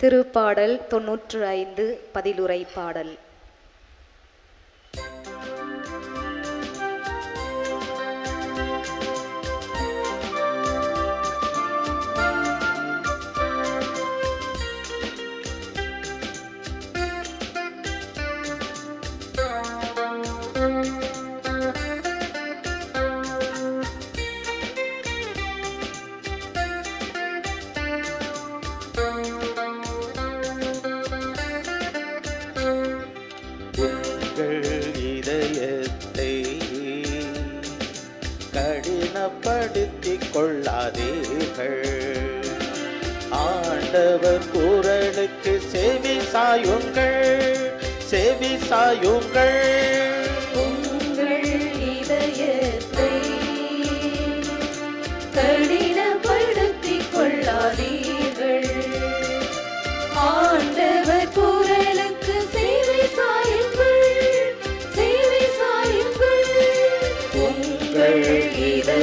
திருப்பாடல் தொன்னூற்று ஐந்து பதிலுரை பாடல். கொள்ளாதீர்கள் ஆண்டவர் குரலுக்கு செவி சாயுங்கள் செவி சாயுங்கள்.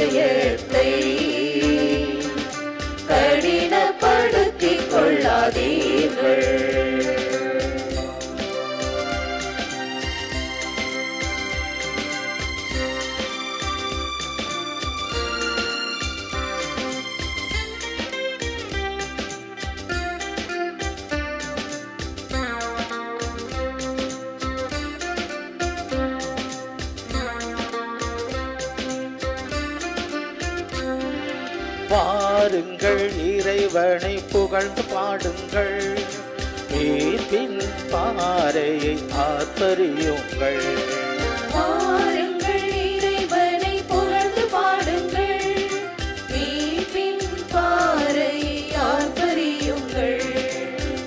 yeah. பாருங்கள் இறைவனை புகழ்ந்து பாடுங்கள். மீட்பின் பாறையை ஆர்ப்பரியுங்கள்.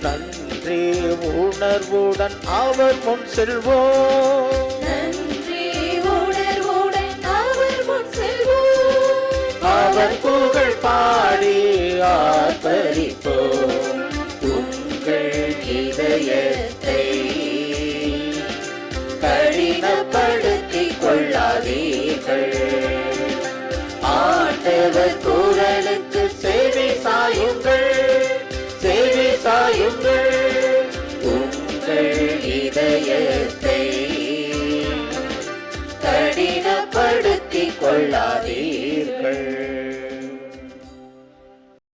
நன்றி உணர்வுடன் அவர் முன் செல்வோம். பாடி ஆர்ப்பரிப்போம் உங்கள் இதயத்தை கடினப்படுத்திக் கொள்ளாதீர்கள் ஆண்டவர் குரலுக்கு